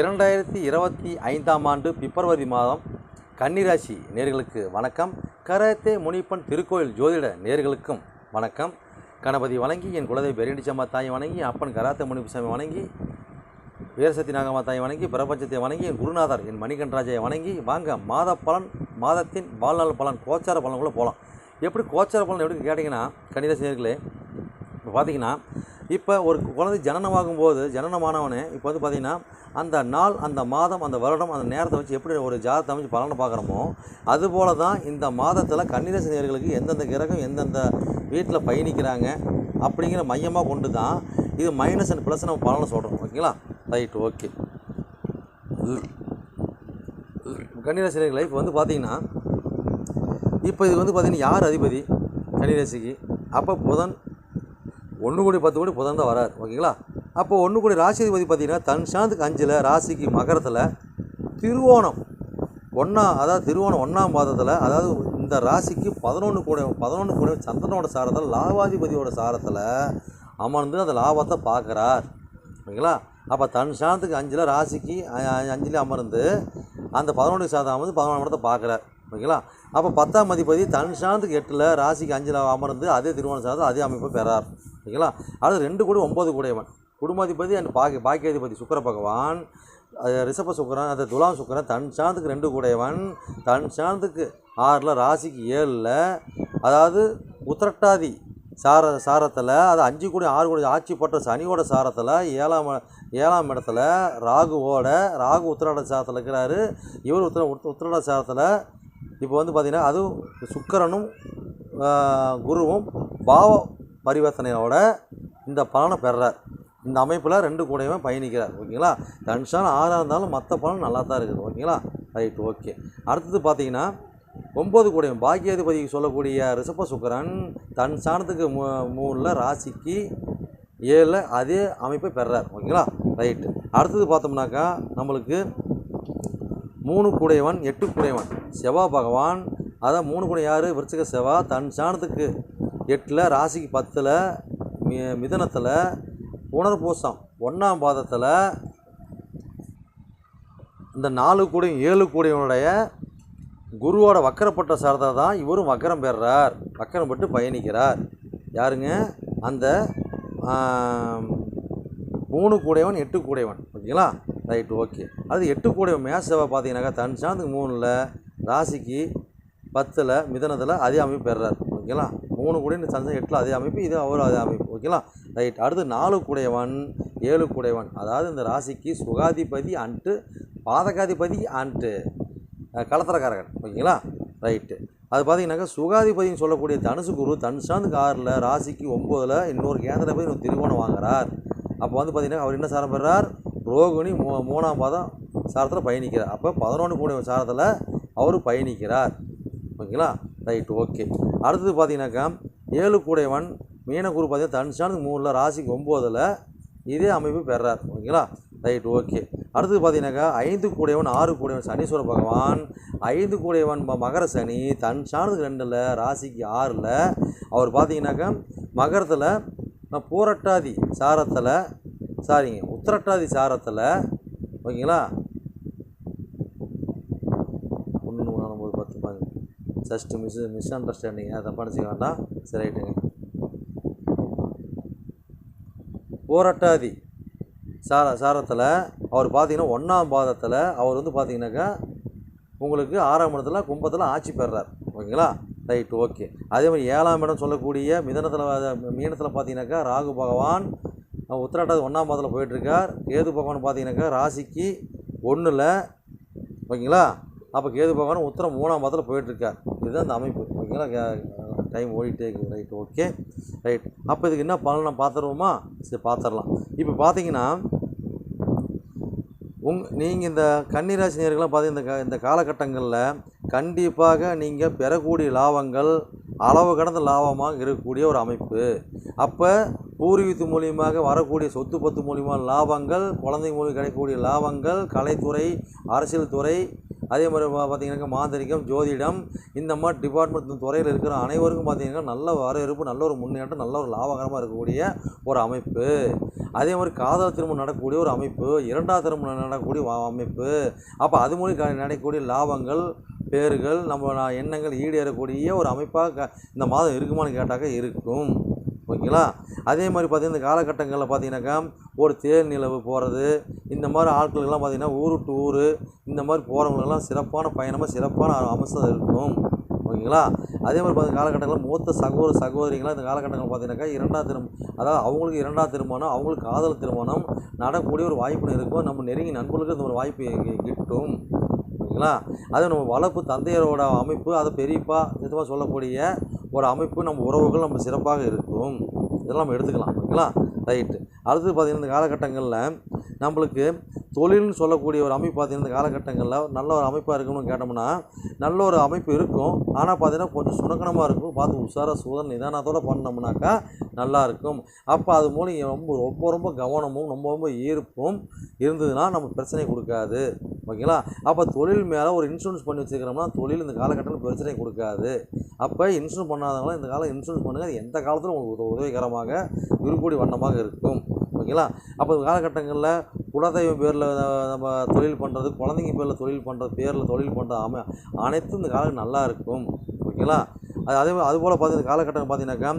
இரண்டாயிரத்தி இருபத்தி ஐந்தாம் ஆண்டு பிப்ரவரி மாதம் கன்னிராசி நேர்களுக்கு வணக்கம். கரத்தே முனிப்பன் திருக்கோயில் ஜோதிட நேர்களுக்கும் வணக்கம். கணபதி வணங்கி என் குலதெய்வ பெரியடிச்சம்மா தாய் வணங்கி அப்பன் கராத்தே முனிப்புசாமி வணங்கி வீரசக்தி நாகம்மா தாய் வணங்கி பிரபஞ்சத்தை வணங்கி என் குருநாதர் என் மணிகண்டராஜை வணங்கி வாங்க மாத பலன் மாதத்தின் வாழ்நாள் பலன் கோச்சார பலன் கூட போகலாம் எப்படி கோச்சார பலன் எப்படி கேட்டிங்கன்னா கன்னிராசி நேர்களே இப்போ பார்த்தீங்கன்னா இப்போ ஒரு குழந்தை ஜனனமாகும் போது ஜனனமானவனே இப்போ வந்து பார்த்திங்கன்னா அந்த நாள் அந்த மாதம் அந்த வருடம் அந்த நேரத்தை வச்சு எப்படி ஒரு ஜாதத்தை அமைச்சு பலனை பார்க்குறோமோ அதுபோல தான் இந்த மாதத்தில் கன்னிரசனியர்களுக்கு எந்தெந்த கிரகம் எந்தெந்த வீட்டில் பயணிக்கிறாங்க அப்படிங்கிற மையமாக கொண்டு தான் இது மைனஸ் அண்ட் ப்ளஸ் நம்ம பலனை சொல்கிறோம் ஓகேங்களா? ரைட் ஓகே கன்னிராசி நேயர்களே இப்போ வந்து பார்த்திங்கன்னா இப்போ இது வந்து பார்த்தீங்கன்னா யார் அதிபதி கன்னிராசிக்கு? அப்போ புதன் ஒன்று கோடி பத்து கோடி புதன் தான் வராது ஓகேங்களா? அப்போ ஒன்று கோடி ராசி அதிபதி பார்த்தீங்கன்னா தன் சாந்துக்கு அஞ்சில் ராசிக்கு மகரத்தில் திருவோணம் ஒன்றா அதாவது திருவோணம் ஒன்றாம் பாதத்தில் அதாவது இந்த ராசிக்கு பதினொன்று கூட பதினொன்று கூட சந்திரனோட சாரத்தில் லாபாதிபதியோட சாரத்தில் அமர்ந்து அந்த லாபத்தை பார்க்குறார் ஓகேங்களா? அப்போ தன் சாந்தத்துக்கு அஞ்சில் ராசிக்கு அஞ்சில் அமர்ந்து அந்த பதினொன்று சாதம் அமர்ந்து பதினொன்று இடத்தை பார்க்குறார் ஓகேங்களா? அப்போ பத்தாம் மதிப்பதி தன் சாந்தத்துக்கு எட்டில் ராசிக்கு அஞ்சில் அமர்ந்து அதே திருவோண சாதம் அதே அமைப்பை பெறார். ஓகேங்களா? அது ரெண்டு கூட ஒம்பது கூடையவன் குடும்பாதிபதி அண்ட் பாக்கிய பாக்கியாதிபதி. சுக்கர பகவான் அது ரிஷப சுக்கரன் அது துலாம் சுக்கரன். தன் சாந்தத்துக்கு ரெண்டு கூடையவன் தன் சாந்தத்துக்கு ஆறில் ராசிக்கு ஏழில் அதாவது உத்திரட்டாதி சார சாரத்தில் அது அஞ்சு கூட ஆறு கூட ஆட்சி போட்ட சனியோட சாரத்தில் ஏழாம் ஏழாம் இடத்துல ராகுவோட ராகு உத்திராட சாரத்தில் இருக்கிறாரு. இவர் உத்திர உத்திராட சாரத்தில் இப்போ வந்து பார்த்திங்கன்னா அதுவும் சுக்கரனும் குருவும் பாவ பரிவர்த்தனையோட இந்த பலனை பெறார். இந்த அமைப்பில் ரெண்டு கூடையுமே பயணிக்கிறார். ஓகேங்களா? தன்ஷான் ஆறாக இருந்தாலும் மற்ற பலன் நல்லா தான் இருக்குது. ஓகேங்களா? Right okay. அடுத்தது பார்த்தீங்கன்னா ஒம்பது கூடையும். பாக்கியாதிபதிக்கு சொல்லக்கூடிய ரிஷப சுக்கரன் தன் சாணத்துக்கு மூ மூணில் ராசிக்கு ஏழில் அதே அமைப்பை பெறார். ஓகேங்களா? ரைட்டு. அடுத்தது பார்த்தோம்னாக்கா நம்மளுக்கு மூணு கூடையவன் எட்டு கூடையவன். செவ்வா பகவான் அதான் மூணு கூட யார்? விருச்சிக செவ்வா தன் சாணத்துக்கு எட்டில் ராசிக்கு பத்தில் மி மிதனத்தில் புனர்பூசம் ஒன்றாம் பாதத்தில் இந்த நாலு கூடையும் ஏழு கூடையவனுடைய குருவோட வக்கரப்பட்ட சாரத்தில் தான் இவரும் வக்கரம் பெறுறார். வக்கரம் பெற்று பயணிக்கிறார். யாருங்க? அந்த மூணு கூடையவன் எட்டு கூடையவன். ஓகேங்களா? Right okay. அது எட்டு கூடையவன் மேசவை பார்த்தீங்கன்னாக்கா தன் சாந்துக்கு மூணில் ராசிக்கு பத்தில் மிதனத்தில் அதே அமைப்பு பெறுறார். ஓகேங்களா? மூணு கூடையும் சந்தேகம் எட்டில் அதே அமைப்பு இது அவரும் அதே அமைப்பு. ஓகேங்களா? ரைட். அடுத்து நாலு கூடையவன் ஏழு கூடையவன். அதாவது இந்த ராசிக்கு சுகாதிபதி அன்ட்டு பாதகாதிபதி அன்ட்டு அஹ், ஓகேங்களா? ரைட்டு. அது பார்த்தீங்கன்னாக்கா சுகாதிபதினு சொல்லக்கூடிய தனுசு குரு தனுஷாந்துக்கு ஆறில் ராசிக்கு ஒம்போதில் இன்னொரு கேந்திரபதி இன்னொரு திருவோணம் வாங்குறார். அப்போ வந்து பார்த்தீங்கன்னா அவர் என்ன சாரம் பெறார் ரோகிணி மூ மூணாம் பாதம் சாரத்தில் பயணிக்கிறார். அப்போ பதினொன்று கூடிய சாரத்தில் அவர் பயணிக்கிறார். ஓகேங்களா? Right okay. அடுத்தது பார்த்தீங்கன்னாக்கா ஏழு கூடையவன் மீனக்குரு பார்த்தீங்கன்னா தனுஷானுக்கு மூணில் ராசிக்கு ஒம்போதில் இதே அமைப்பு பெறார். ஓகேங்களா? Right okay. அடுத்தது பார்த்தீங்கன்னாக்கா ஐந்து கூடையவன் ஆறு கூடையவன் சனீஸ்வர பகவான். ஐந்து கூடையவன் ம- மகர சனி தன் சாணத்துக்கு ரெண்டில் ராசிக்கு ஆறில். அவர் பார்த்தீங்கன்னாக்கா மகரத்தில் நான் பூரட்டாதி சாரத்தில் சாரிங்க உத்திரட்டாதி சாரத்தில் ஓகேங்களா ஒன்று மூணு நாலு ஒம்பது பத்து பாருங்க ஜஸ்ட் மிஸ் மிஸ் அண்டர்ஸ்டாண்டிங் தப்பாக நினச்சிக்க வேண்டாம் சரி ரைட்டுங்க போராட்டாதி சார சாரத்தில் அவர் பார்த்தீங்கன்னா ஒன்றாம் பாதத்தில் அவர் வந்து பார்த்தீங்கன்னாக்கா உங்களுக்கு ஆறாம் இடத்துல கும்பத்தில் ஆட்சி பெறார். ஓகேங்களா? ரைட் ஓகே அதே மாதிரி ஏழாம் இடம் சொல்லக்கூடிய மிதனத்தில் மீனத்தில் பார்த்தீங்கன்னாக்கா ராகு பகவான் உத்திராட்டாதி ஒன்றாம் பாதத்தில் போயிட்டுருக்கார். கேது பகவான் பார்த்தீங்கன்னாக்கா ராசிக்கு ஒன்றில் ஓகேங்களா? அப்போ கேது பகவான் உத்தரம் மூணாம் பாதத்தில் போயிட்டுருக்கார். இதுதான் அந்த அமைப்பு. ஓகேங்களா? டைம் ஓடிட்டே இருக்குது ரைட் ஓகே ரைட் அப்போ இதுக்கு என்ன பண்ணலாம் பார்த்துருவோமா சரி பார்த்துடலாம் இப்போ பார்த்தீங்கன்னா உங் நீங்கள் இந்த கன்னிராசி நேர்கள்லாம் பார்த்தீங்கன்னா இந்த இந்த காலகட்டங்களில் கண்டிப்பாக நீங்கள் பெறக்கூடிய லாபங்கள் அளவு கடந்த லாபமாக இருக்கக்கூடிய ஒரு அமைப்பு. அப்போ பூர்வீகத்து மூலியமாக வரக்கூடிய சொத்து பத்து மூலியமாக லாபங்கள் குழந்தை மூலியம் கிடைக்கக்கூடிய லாபங்கள் கலைத்துறை அரசியல் துறை அதே மாதிரி பார்த்திங்கன்னாக்கா பார்த்தீங்கன்னாக்கா மாந்திரிகம் ஜோதிடம் இந்த மாதிரி டிபார்ட்மெண்ட் துறையில் இருக்கிற அனைவருக்கும் பார்த்தீங்கன்னா நல்ல வரவேற்பு நல்ல ஒரு முன்னேற்றம் நல்ல ஒரு லாபகரமாக இருக்கக்கூடிய ஒரு அமைப்பு. அதே மாதிரி காதல் திருமணம் நடக்கக்கூடிய ஒரு அமைப்பு இரண்டாவது திருமணம் நடக்கக்கூடிய வா- அமைப்பு. அப்போ அது மூலம் நடக்கக்கூடிய லாபங்கள் பேர்கள் நம்ம எண்ணங்கள் ஈடேறக்கூடிய ஒரு அமைப்பாக க- இந்த மாதம் இருக்குமான்னு கேட்டாக்க இருக்கும். ஓகேங்களா? அதே மாதிரி பார்த்தீங்கன்னா இந்த காலகட்டங்களில் பார்த்தீங்கன்னாக்கா ஒரு தேர் நிலவு போகிறது இந்த மாதிரி ஆட்களுக்கெல்லாம் பார்த்தீங்கன்னா ஊர் டு ஊர் இந்த மாதிரி போகிறவங்களுக்கெல்லாம் சிறப்பான பயணமாக சிறப்பான அம்சம் இருக்கும். ஓகேங்களா? அதே மாதிரி பார்த்த காலகட்டங்களில் மூத்த சகோதர சகோதரிகளாக இந்த காலகட்டங்கள் பார்த்தீங்கன்னாக்கா இரண்டாம் திருமணம் அதாவது அவங்களுக்கு இரண்டாம் திருமணம் அவங்களுக்கு காதல் திருமணம் நடக்கக்கூடிய ஒரு வாய்ப்பு இருக்கும். நம்ம நெருங்கி நண்பர்களுக்கு இந்த ஒரு வாய்ப்பு கிட்டும். ஓகேங்களா? அது நம்ம வளர்ப்பு தந்தையரோட அமைப்பு அதை பெரியப்பா இதுவாக சொல்லக்கூடிய ஒரு அமைப்பு நம்ம உறவுகள் நம்ம சிறப்பாக இருக்கும். இதெல்லாம் நம்ம எடுத்துக்கலாம் ஓகேங்களா? ரைட்டு. அடுத்து பார்த்திங்கன்னா இந்த காலகட்டங்களில் நம்மளுக்கு தொழில்னு சொல்லக்கூடிய ஒரு அமைப்பு பார்த்திங்கன்னா இந்த காலகட்டங்களில் நல்ல ஒரு அமைப்பாக இருக்கணும்னு கேட்டோம்னா நல்ல ஒரு அமைப்பு இருக்கும். ஆனால் பார்த்தீங்கன்னா கொஞ்சம் சுணக்கணமாக இருக்கும். பார்த்து உஷாராக சூதன் நிதானத்தோடு பண்ணோம்னாக்கா நல்லா இருக்கும். அப்போ அது மூலம் ரொம்ப ரொம்ப ரொம்ப கவனமும் ரொம்ப ரொம்ப ஈர்ப்பும் இருந்ததுன்னா நம்ம பிரச்சனை கொடுக்காது. ஓகேங்களா? அப்போ தொழில் மேலே ஒரு இன்சூரன்ஸ் பண்ணி வச்சுக்கிறோம்னா தொழில் இந்த காலகட்டத்தில் பிரச்சனை கொடுக்காது. அப்போ இன்சூரன்ஸ் பண்ணாதவங்களும் இந்த காலம் இன்சூரன்ஸ் பண்ணுங்கள் எந்த காலத்திலும் உங்களுக்கு உதவிகரமாக இருக்கக்கூடிய வண்ணமாக இருக்கும். ஓகேங்களா? அப்போ இந்த காலகட்டங்களில் குலதெய்வம் பேரில் நம்ம தொழில் பண்ணுறது குழந்தைங்க பேரில் தொழில் பண்ணுறது பேரில் தொழில் பண்ணுறது அமை அனைத்தும் இந்த காலம் நல்லா இருக்கும். ஓகேங்களா? அது அதே மாதிரி அதுபோல் பார்த்து இந்த காலகட்டம் பார்த்தீங்கன்னாக்கா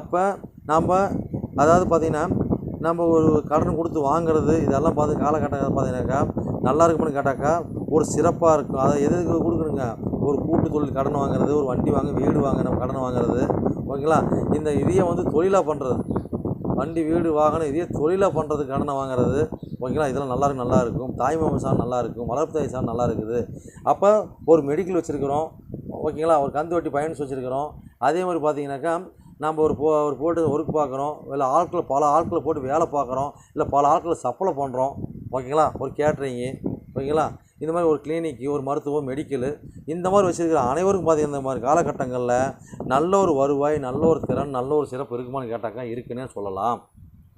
அப்போ நம்ம அதாவது பார்த்தீங்கன்னா நம்ம ஒரு கடன் கொடுத்து வாங்குறது இதெல்லாம் பார்த்து காலகட்டம் பார்த்தீங்கன்னாக்கா நல்லா இருக்குமான்னு கேட்டாக்கா ஒரு சிறப்பாக இருக்கும். அதை எதுக்கு கொடுக்குறோங்க ஒரு கூட்டு தொழில் கடன் வாங்குறது ஒரு வண்டி வாங்க வீடு வாங்க நம்ம கடன் வாங்குறது. ஓகேங்களா? இந்த இதையை வந்து தொழிலாக பண்ணுறது வண்டி வீடு வாகனம் இதே தொழிலாக பண்ணுறதுக்கு கடனை வாங்குறது. ஓகேங்களா? இதெல்லாம் நல்லா இருக்கு நல்லா இருக்கும். தாய்மாமன் சார் நல்லா இருக்கும். வளர்ப்பு தாய் சார் நல்லா இருக்குது. அப்போ ஒரு மெடிக்கல் வச்சுருக்கிறோம். ஓகேங்களா? ஒரு கந்து வட்டி பயன்ஸ் வச்சுருக்கிறோம். அதே மாதிரி பார்த்தீங்கன்னாக்கா நம்ம ஒரு போ ஒரு போட்டு ஒர்க் பார்க்குறோம் இல்லை ஆட்களை பல ஆட்களை போட்டு வேலை பார்க்குறோம் இல்லை பல ஆட்களை சப்ளை பண்ணுறோம் ஓகேங்களா? ஒரு கேட்ரிங்கு ஓகேங்களா? இந்த மாதிரி ஒரு கிளினிக்கு ஒரு மருத்துவம் மெடிக்கலு இந்த மாதிரி வச்சுருக்கிற அனைவருக்கும் பார்த்தீங்கன்னா இந்த மாதிரி காலகட்டங்களில் நல்ல ஒரு வருவாய் நல்ல ஒரு திறன் நல்ல ஒரு சிறப்பு இருக்குமான்னு கேட்டாக்கா இருக்குன்னே சொல்லலாம்.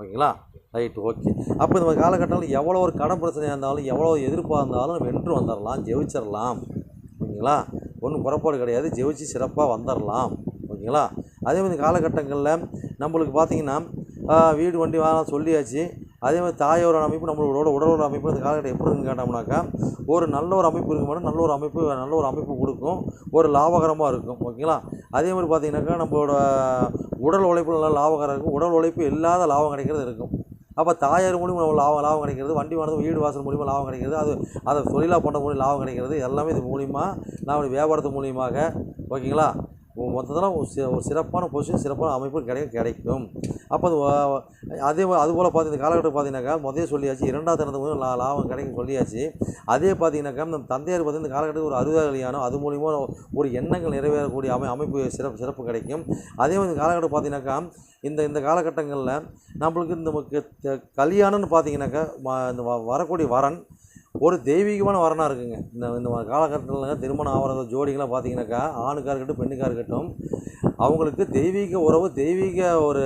ஓகேங்களா? Right okay. அப்போ இந்த மாதிரி காலகட்டத்தில் எவ்வளோ ஒரு கடன் பிரச்சனையாக இருந்தாலும் எவ்வளோ எதிர்ப்பாக இருந்தாலும் வென்று வந்துடலாம் ஜெயிச்சிடலாம் ஓகேங்களா? ஒன்றும் புறப்பாடு கிடையாது ஜெயிச்சு சிறப்பாக வந்துடலாம் ஓகேங்களா? அதே மாதிரி காலகட்டங்களில் நம்மளுக்கு பார்த்தீங்கன்னா வீடு வண்டி வாங்கலாம் சொல்லியாச்சு. அதே மாதிரி தாயோட அமைப்பு நம்மளோட உடலோட அமைப்பு அந்த காலகட்டம் எப்படி இருக்குன்னு கேட்டோம்னாக்கா ஒரு நல்ல ஒரு அமைப்பு இருக்க மாட்டோம் நல்ல ஒரு அமைப்பு நல்ல ஒரு அமைப்பு கொடுக்கும். ஒரு லாபகரமாக இருக்கும். ஓகேங்களா? அதே மாதிரி பார்த்தீங்கன்னாக்கா நம்மளோட உடல் உழைப்பு நல்லா லாபகரம் இருக்கும். உடல் உழைப்பு இல்லாத லாபம் கிடைக்கிறது இருக்கும். அப்போ தாயார் மூலியமாக நம்ம லாபம் லாபம் கிடைக்கிறது வண்டி வாங்குறது வீடு வாசல் மூலிமா லாபம் கிடைக்கிறது அது அதை தொழிலாக பண்ண மூலியம் லாபம் கிடைக்கிறது எல்லாமே இது மூலிமா நான் வியாபாரத்து மூலியமாக ஓகேங்களா? மொத்தத்தில் ஒரு ஒரு சிறப்பான பொசிஷன் சிறப்பான அமைப்பு கிடை கிடைக்கும். அப்போ அது அதே அதுபோல் பார்த்து இந்த காலகட்டம் பார்த்தீங்கன்னாக்கா முதலே சொல்லியாச்சு இரண்டாவது தினத்து மூலம் லா லாபம் கிடைக்கும் சொல்லியாச்சு. அதே பார்த்தீங்கன்னாக்கா நம்ம தந்தையார் பார்த்து இந்த காலகட்டத்தில் ஒரு அறுபது கல்யாணம் அது மூலிமா ஒரு எண்ணங்கள் நிறைவேறக்கூடிய அமை அமைப்பு சிறப்பு சிறப்பு கிடைக்கும். அதே மாதிரி இந்த காலகட்டம் பார்த்தீங்கன்னாக்கா இந்த இந்த காலகட்டங்களில் நம்மளுக்கு இந்த கல்யாணம்னு பார்த்தீங்கன்னாக்கா இந்த வரக்கூடிய வரன் ஒரு தெய்வீகமான வரனாக இருக்குங்க. இந்த இந்த காலகட்டத்தில் திருமணம் ஆகிற ஜோடிகளாக பார்த்தீங்கன்னாக்கா ஆணுக்காக இருக்கட்டும் பெண்ணுக்காக இருக்கட்டும் அவங்களுக்கு தெய்வீக உறவு தெய்வீக ஒரு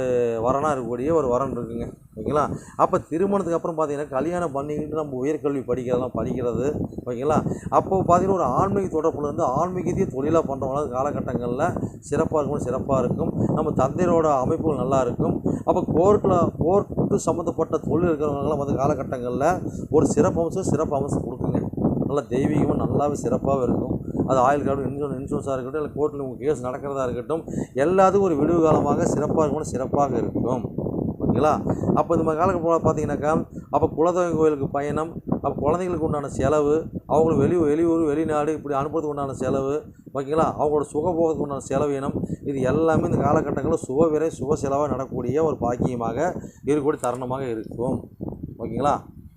வரனாக இருக்கக்கூடிய ஒரு வரன் இருக்குங்க. ஓகேங்களா? அப்போ திருமணத்துக்கு அப்புறம் பார்த்தீங்கன்னா கல்யாணம் பண்ணிக்கிட்டு நம்ம உயர்கல்வி படிக்கிறதெல்லாம் படிக்கிறது ஓகேங்களா? அப்போ பார்த்தீங்கன்னா ஒரு ஆன்மீக தொடர்புல இருந்து ஆன்மீகத்தையே தொழிலாக பண்ணுறவங்க காலகட்டங்களில் சிறப்பாக இருக்கும் சிறப்பாக இருக்கும். நம்ம தந்தையரோட அமைப்புகள் நல்லா இருக்கும். அப்போ கோர்ட்டில் கோர்ட்டு சம்மந்தப்பட்ட தொழில் இருக்கிறவங்களாம் வந்து காலகட்டங்களில் ஒரு சிறப்பு அம்சம் சிறப்பு அம்சம் கொடுக்குங்க. நல்லா தெய்வீகமாக நல்லாவே சிறப்பாக இருக்கும். அது ஆயில் கார்டு இன்சூரன்ஸ் இன்சூரன்ஸாக இருக்கட்டும் இல்லை கோர்ட்டில் உங்கள் கேஸ் நடக்கிறதா இருக்கட்டும் எல்லாத்துக்கும் ஒரு விடுவு காலமாக சிறப்பாக இருக்கணும் சிறப்பாக இருக்கும். ஓகேங்களா அப்போ இந்த மாதிரி காலக்கு பார்த்தீங்கன்னாக்கா அப்போ குலதெய்வம் கோயிலுக்கு பயணம் அப்போ குழந்தைங்களுக்கு உண்டான செலவு அவங்களுக்கு வெளி வெளியூர் வெளிநாடு இப்படி அனுப்புறதுக்கு உண்டான செலவு ஓகேங்களா? அவங்களோட சுகபோகத்துக்கு உண்டான செலவீனம் இது எல்லாமே இந்த காலகட்டங்களில் சுப விரை சுப செலவாக நடக்கக்கூடிய ஒரு பாக்கியமாக இருக்கக்கூடிய தருணமாக இருக்கும். ஓகேங்களா?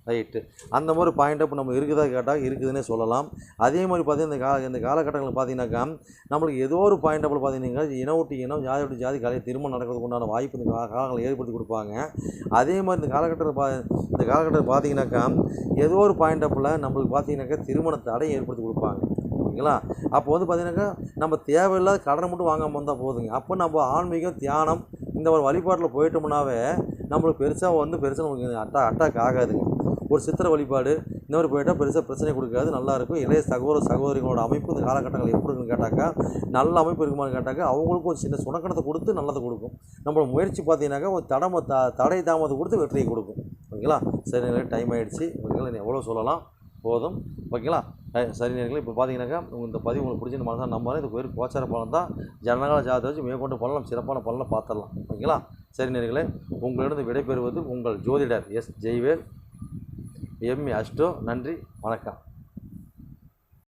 ரைட்டு அந்த மாதிரி பாயிண்ட் அப் நம்ம இருக்குதா கேட்டால் இருக்குதுன்னே சொல்லலாம். அதே மாதிரி பார்த்தீங்கன்னா இந்த கால இந்த காலகட்டங்களில் பார்த்தீங்கன்னாக்கா நம்மளுக்கு ஏதோ ஒரு பாயிண்ட் அப்பில் பார்த்தீங்கன்னா இன இனம் ஜாதி விட்டு ஜாதி கலையை திருமணம் நடக்கிறதுக்கு உண்டான வாய்ப்பு இந்த கா- காலங்களில் ஏற்படுத்தி கொடுப்பாங்க. அதே மாதிரி இந்த காலகட்டத்தில் பா இந்த காலகட்டத்தில் பார்த்தீங்கன்னாக்கா ஏதோ ஒரு பாயிண்ட் அப்பில் நம்மளுக்கு பார்த்தீங்கன்னாக்கா திருமண தடை ஏற்படுத்தி கொடுப்பாங்க. ஓகேங்களா? அப்போ வந்து பார்த்தீங்கன்னாக்கா நம்ம தேவையில்லாத கடனை மட்டும் வாங்காமல் வந்தால் போதுங்க. அப்போ நம்ம ஆன்மீகம் தியானம் இந்த ஒரு வழிபாட்டில் போயிட்டோம்னாவே நம்மளுக்கு பெருசாக வந்து பெருசாக நமக்கு அட்டா அட்டாக் ஆகாதுங்க. ஒரு சித்திர வழிபாடு இந்த மாதிரி போயிட்டால் பெருசாக பிரச்சனை கொடுக்காது நல்லா இருக்கும். இளைய சகோதர சகோதரிகளோட அமைப்பு இந்த காலகட்டங்கள் எப்படி இருக்குன்னு கேட்டாக்கா நல்ல அமைப்பு இருக்குமான்னு கேட்டாக்கா அவங்களுக்கும் ஒரு சின்ன சுணக்கணத்தை கொடுத்து நல்லதை கொடுக்கும். நம்மளோட முயற்சி பார்த்தீங்கன்னாக்கா ஒரு தடம த தடை தாமதம் கொடுத்து வெற்றியை கொடுக்கும். ஓகேங்களா? சரி டைம் ஆகிடுச்சு ஓகேங்களா நீ எவ்வளோ சொல்லலாம்? போதும். ஓகேங்களா? சரி நேர்களே இப்போ பார்த்தீங்கன்னாக்கா இந்த பதிவு உங்களுக்கு பிடிச்சிருந்த மனசாக நம்புறேன். இது பேர் கோச்சார பலன் தான். ஜனநாயக ஜாதகத்தை வச்சு மேற்கொண்டு பலன் சிறப்பான பலனை பார்த்துடலாம். ஓகேங்களா? சரி நேர்களே உங்களிடம் விடைபெறுவது உங்கள் ஜோதிடர் எஸ். ஜெய்வேல். எம்இ அஷ்டோ நன்றி வணக்கம்.